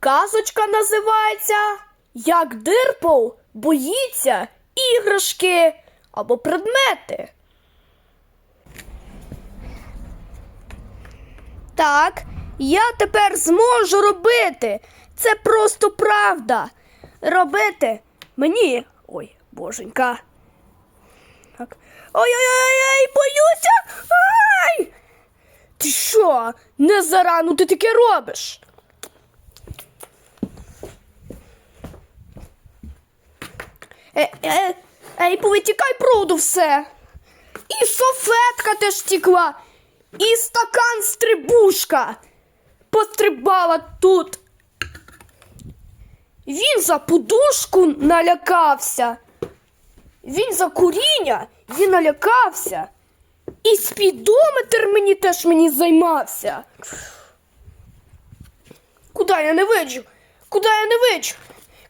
Казочка називається Як Дирпл боїться іграшки або предмети. Так, я тепер зможу робити. Це просто правда. Робити мені. Ой, боженька. Так. Ой-ой-ой, боюся. Ай! Ти що? Не зарано ти таке робиш? Е, е, ей, повитікай пруду все. І софетка теж тікла, і стакан стрибушка пострибала тут. Він за подушку налякався. Він за куріння він налякався. І спідометр мені теж мені займався. Куди я не виджу? Куди я не виджу?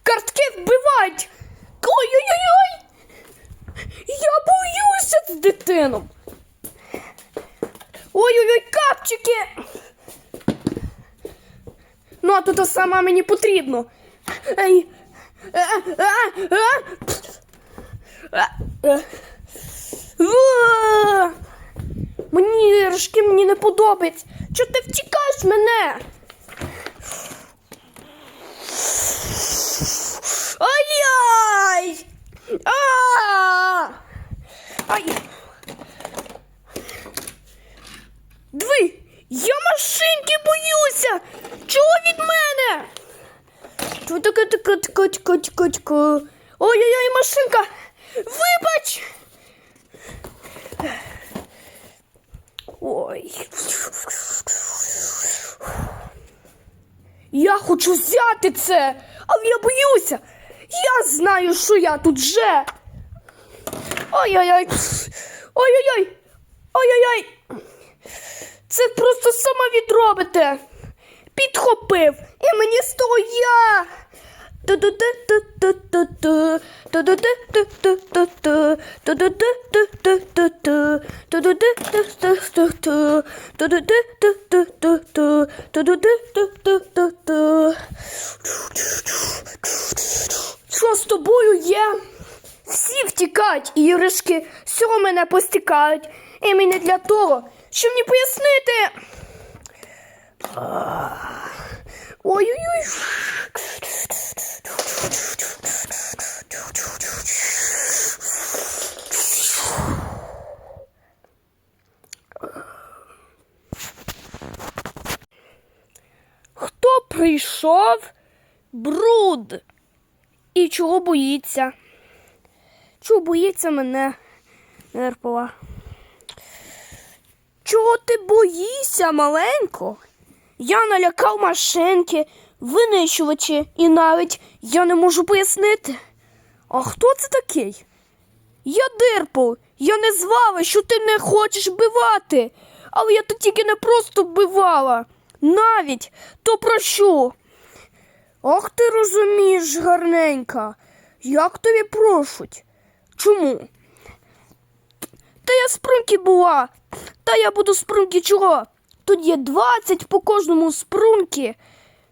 Картки вбивають. Ой-ой-ой! Я боюся з дитином. Ой-ой-ой, капчики. Ну, а тут сама мені потрібно. Ей. Е, е, е. Мені іграшки мені не подобається. Чого ти втікаєш мене? Ай-яй! А! Ай! Диви, я машинки боюся! Чого від мене? Чого таке таке таке таке таке? Ой-ой-ой, машинка! Вибач! Ой. Я хочу взяти це, але я боюся. Я знаю, що я тут вже. Ой-ой-ой. Ой-ой-ой. Ой-ой-ой. Це просто сама відробите. Підхопив. І мені з того я. Що з тобою є? Всі втікають, іграшки всього мене постікають. І мені для того, щоб мені пояснити. Ой-ой-ой. Хто прийшов? Бруд. І чого боїться? Чого боїться мене, Нерпова? Чого ти боїшся, маленько? Я налякав машинки, винищувачі, і навіть я не можу пояснити. А хто це такий? Я Дирпл, я не звала, що ти не хочеш вбивати, але я тут тільки не просто вбивала. Навіть то про що? Ах ти розумієш, гарненька, як тобі прошуть? Чому? Та я спрунки була, та я буду спрунки чого? Тут є 20 по кожному спрунки.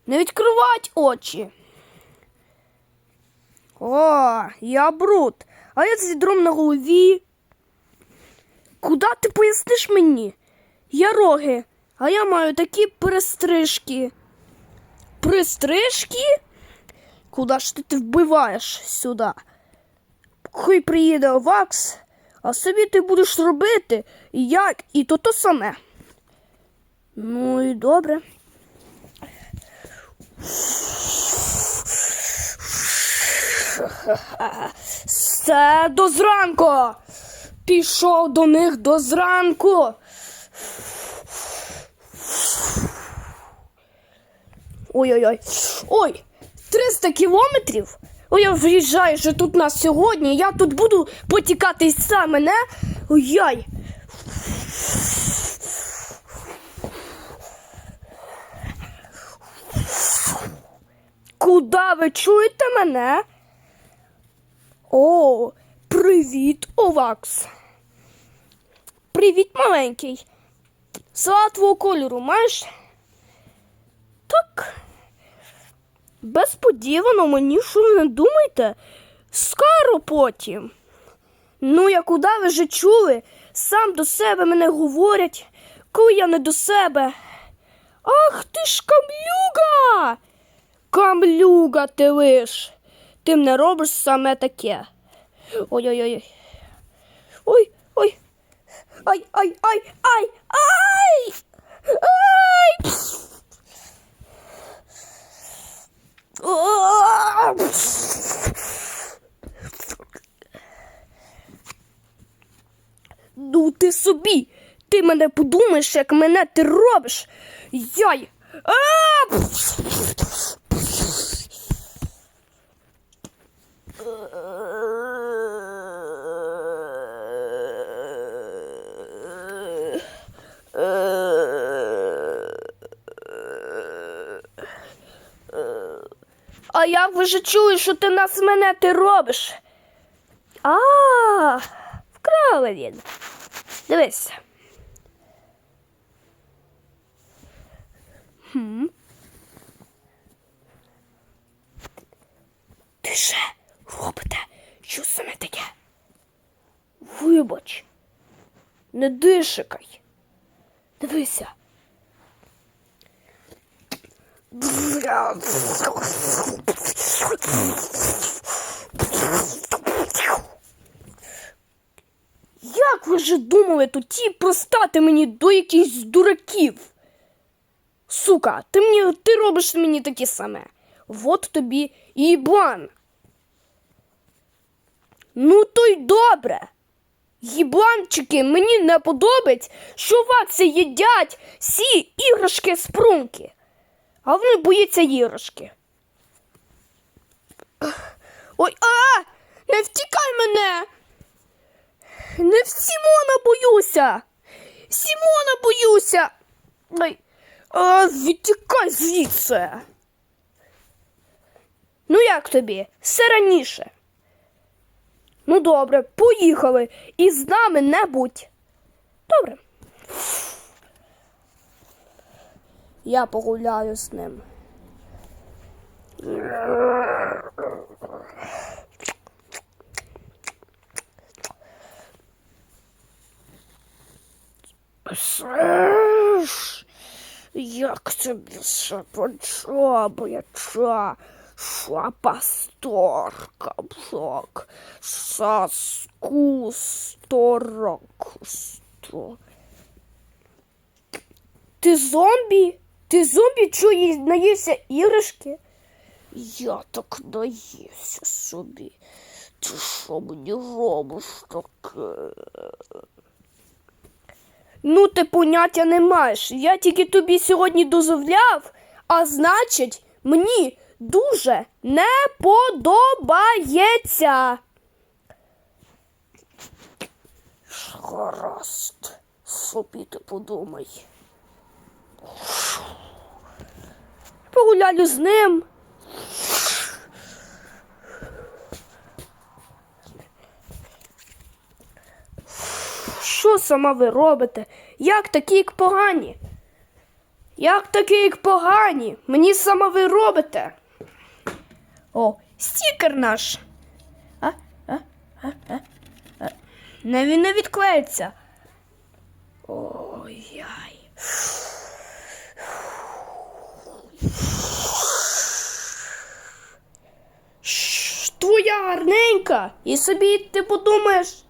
Не відкривать очі. О, я бруд, а я з відром на голові. Куди ти поясниш мені? Я роги, а я маю такі перестрижки. Пристрижки? Куди ж ти, ти вбиваєш сюди? Хай приїде Вакс, а собі ти будеш робити як і то то саме. Ну і добре. Все до зранку. Пішов до них до зранку. Ой-ой-ой. Ой, 300 кілометрів? Ой, я виїжджаю вже тут на сьогодні. Я тут буду потікати сам мене. Ой-ой. Куда ви чуєте мене? О, привіт, Овакс. Привіт, маленький. Салатового кольору маєш? Так. Безподівано мені, що ви не думаєте? Скоро потім. Ну, я куди ви вже чули? Сам до себе мене говорять, коли я не до себе. Ах ти ж камлюга! Камлюга ти лиш. Ти не робиш саме таке. Ой-ой-ой. Ой, ой. Ай, ай, ай, ай! Ай! А! Ну ти собі. Ти мене подумаєш, як мене ти робиш. Яй. А! А як ви ж що ти нас мене ти робиш? А, вкрали він. Дивись. Хм. Ти ще робите? Що саме таке? Вибач, не дишикай. Дивися. Як ви ж думали тоді простати мені до якихось дураків? Сука, ти мені ти робиш мені таке саме. Вот тобі і бан. Ну то й добре. Їбланчики, мені не подобається, що вас їдять всі іграшки спрунки. А вони бояться іграшки. Ой, а! Не втікай мене! Не в Сімона боюся! Сімона боюся! Ой, а, відтікай звідси. Ну як тобі? Все раніше. Ну добре, поїхали. І з нами не будь. Добре. Я погуляю з ним. Слышь, як тобі ще подобається? Що пасторка, бжок, саску, сторок, сто. Ти зомбі? Ти зомбі чує наївся іграшки? Я так наївся собі. Ти що мені робиш таке? Ну, ти поняття не маєш. Я тільки тобі сьогодні дозволяв, а значить, мені дуже не подобається. Гаразд, собі ти подумай. Погуляю з ним. Що сама ви робите? Як такі як погані? Як такі як погані? Мені сама ви робите. О, стікер наш. А? А? А? А? Не він не відклеїться. Ой-яй. Твоя гарненька. І собі ти подумаєш.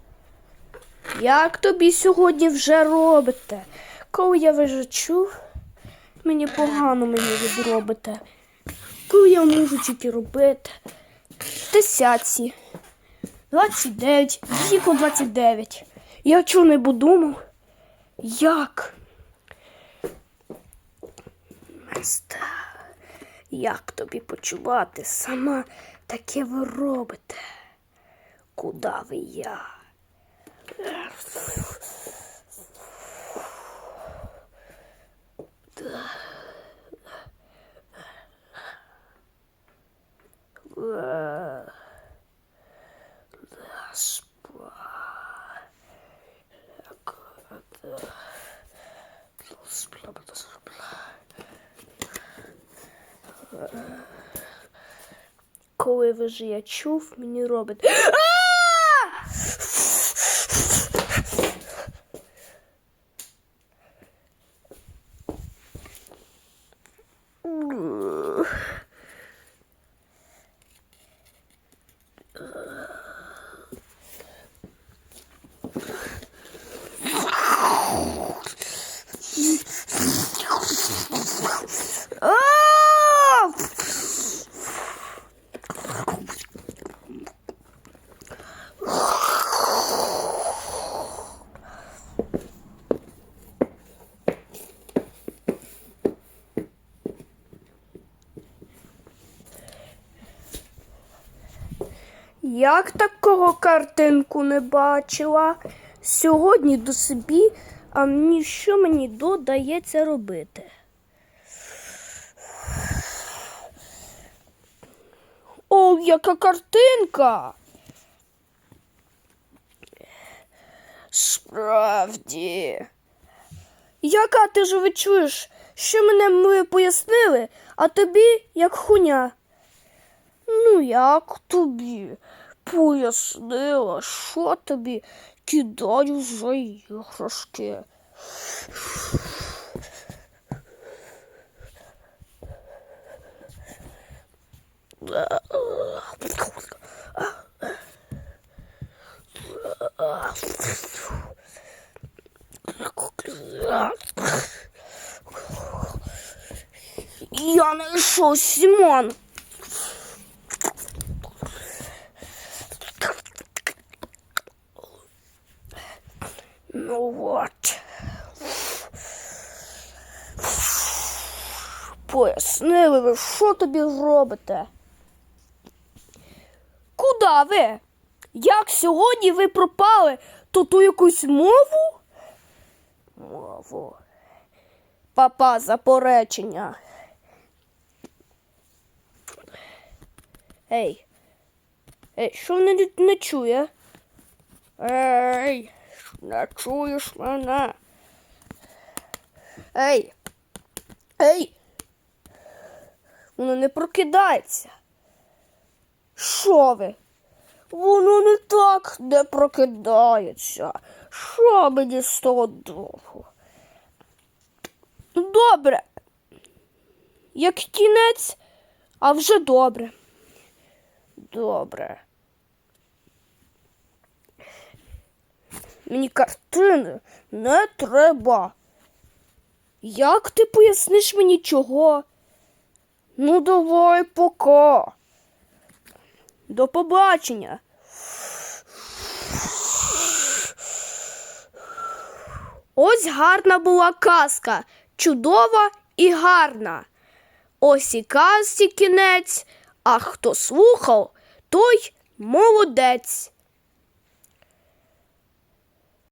Як тобі сьогодні вже робите? Коли я вже мені погано мені відробите. Коли я можу тільки робити? Десятці. 29, віку 29. Я чого не думав? Як? Места, як тобі почувати? Сама таке ви робите? Куда ви я? Коли ж я чув, мені робить. А! А! Як такого картинку не бачила? Сьогодні до собі, а мені що мені додається робити? О, яка картинка! Справді. Яка ти ж відчуєш, що мене ми пояснили, а тобі як хуня? Ну, як тобі? Пояснила, що тобі кидаю за іграшки. Я знайшов Сімон. Що тобі робите? Куда ви? Як сьогодні ви пропали? То ту якусь мову? Мову. Папа заперечення. Ей. Ей, що не, не чує? Ей, не чуєш мене? Ей. Ей. Воно не прокидається. Що ви? Воно не так не прокидається. Що мені з того довго? Добре. Як кінець, а вже добре. Добре. Мені картини не треба. Як ти поясниш мені чого? Ну, давай пока. До побачення. Ось гарна була казка, чудова і гарна. Ось і казці кінець, а хто слухав, той молодець.